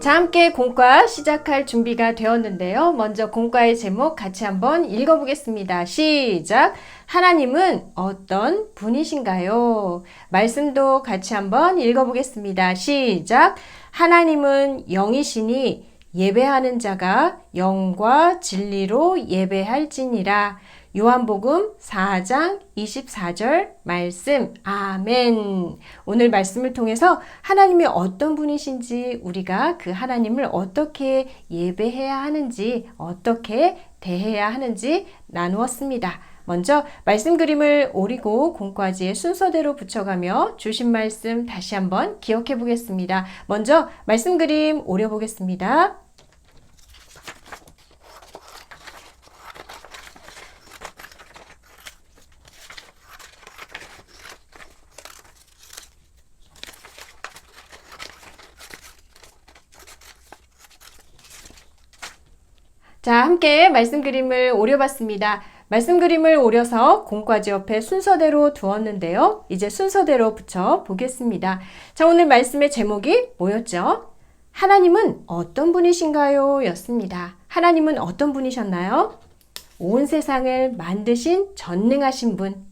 자, 함께 공과 시작할 준비가 되었는데요. 먼저 공과의 제목 같이 한번 읽어보겠습니다. 시작! 하나님은 어떤 분이신가요? 말씀도 같이 한번 읽어보겠습니다. 시작! 하나님은 영이시니 예배하는 자가 영과 진리로 예배할지니라. 요한복음 4장 24절 말씀. 아멘. 오늘 말씀을 통해서 하나님이 어떤 분이신지 우리가 그 하나님을 어떻게 예배해야 하는지 어떻게 대해야 하는지 나누었습니다. 먼저 말씀 그림을 오리고 공과지의 순서대로 붙여가며 주신 말씀 다시 한번 기억해 보겠습니다. 먼저 말씀 그림 오려 보겠습니다. 자, 함께 말씀 그림을 오려봤습니다. 말씀 그림을 오려서 공과지 옆에 순서대로 두었는데요. 이제 순서대로 붙여 보겠습니다. 자, 오늘 말씀의 제목이 뭐였죠? 하나님은 어떤 분이신가요? 였습니다. 하나님은 어떤 분이셨나요? 온 세상을 만드신 전능하신 분.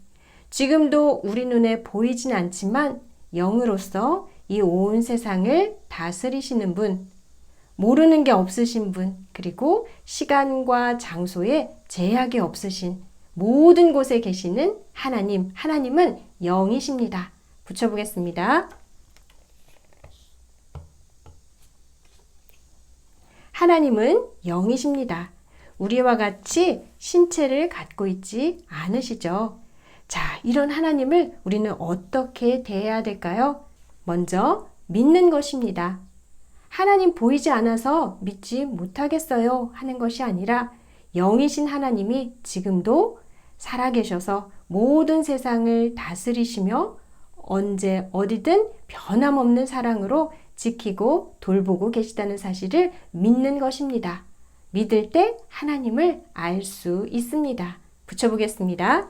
지금도 우리 눈에 보이진 않지만 영으로서 이 온 세상을 다스리시는 분. 모르는 게 없으신 분, 그리고 시간과 장소에 제약이 없으신 모든 곳에 계시는 하나님, 하나님은 영이십니다. 붙여보겠습니다. 하나님은 영이십니다. 우리와 같이 신체를 갖고 있지 않으시죠? 자, 이런 하나님을 우리는 어떻게 대해야 될까요? 먼저 믿는 것입니다. 하나님 보이지 않아서 믿지 못하겠어요 하는 것이 아니라 영이신 하나님이 지금도 살아계셔서 모든 세상을 다스리시며 언제 어디든 변함없는 사랑으로 지키고 돌보고 계시다는 사실을 믿는 것입니다. 믿을 때 하나님을 알 수 있습니다. 붙여보겠습니다.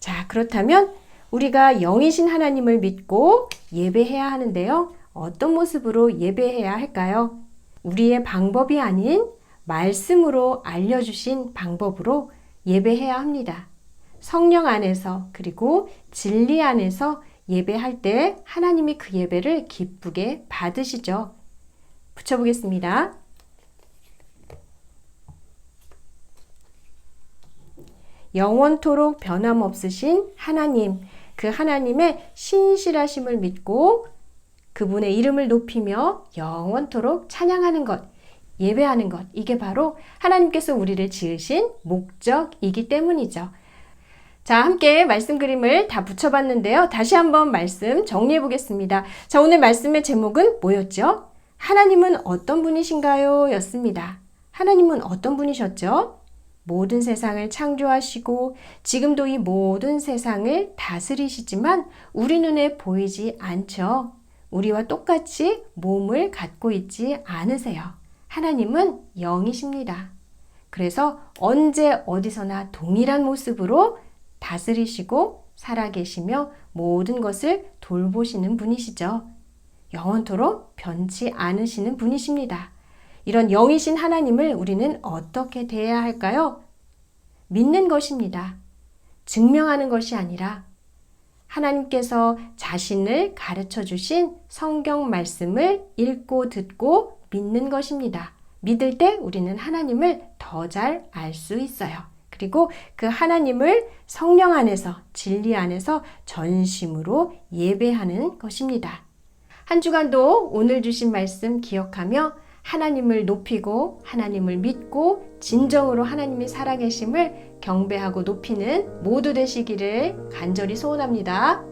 자, 그렇다면 우리가 영이신 하나님을 믿고 예배해야 하는데요. 어떤 모습으로 예배해야 할까요? 우리의 방법이 아닌 말씀으로 알려주신 방법으로 예배해야 합니다. 성령 안에서 그리고 진리 안에서 예배할 때 하나님이 그 예배를 기쁘게 받으시죠. 붙여보겠습니다. 영원토록 변함없으신 하나님, 그 하나님의 신실하심을 믿고 그분의 이름을 높이며 영원토록 찬양하는 것, 예배하는 것, 이게 바로 하나님께서 우리를 지으신 목적이기 때문이죠. 자, 함께 말씀 그림을 다 붙여봤는데요. 다시 한번 말씀 정리해 보겠습니다. 자, 오늘 말씀의 제목은 뭐였죠? 하나님은 어떤 분이신가요? 였습니다. 하나님은 어떤 분이셨죠? 모든 세상을 창조하시고 지금도 이 모든 세상을 다스리시지만 우리 눈에 보이지 않죠. 우리와 똑같이 몸을 갖고 있지 않으세요. 하나님은 영이십니다. 그래서 언제 어디서나 동일한 모습으로 다스리시고 살아계시며 모든 것을 돌보시는 분이시죠. 영원토록 변치 않으시는 분이십니다. 이런 영이신 하나님을 우리는 어떻게 대해야 할까요? 믿는 것입니다. 증명하는 것이 아니라 하나님께서 자신을 가르쳐 주신 성경 말씀을 읽고 듣고 믿는 것입니다. 믿을 때 우리는 하나님을 더 잘 알 수 있어요. 그리고 그 하나님을 성령 안에서 진리 안에서 전심으로 예배하는 것입니다. 한 주간도 오늘 주신 말씀 기억하며 하나님을 높이고 하나님을 믿고 진정으로 하나님이 살아계심을 경배하고 높이는 모두 되시기를 간절히 소원합니다.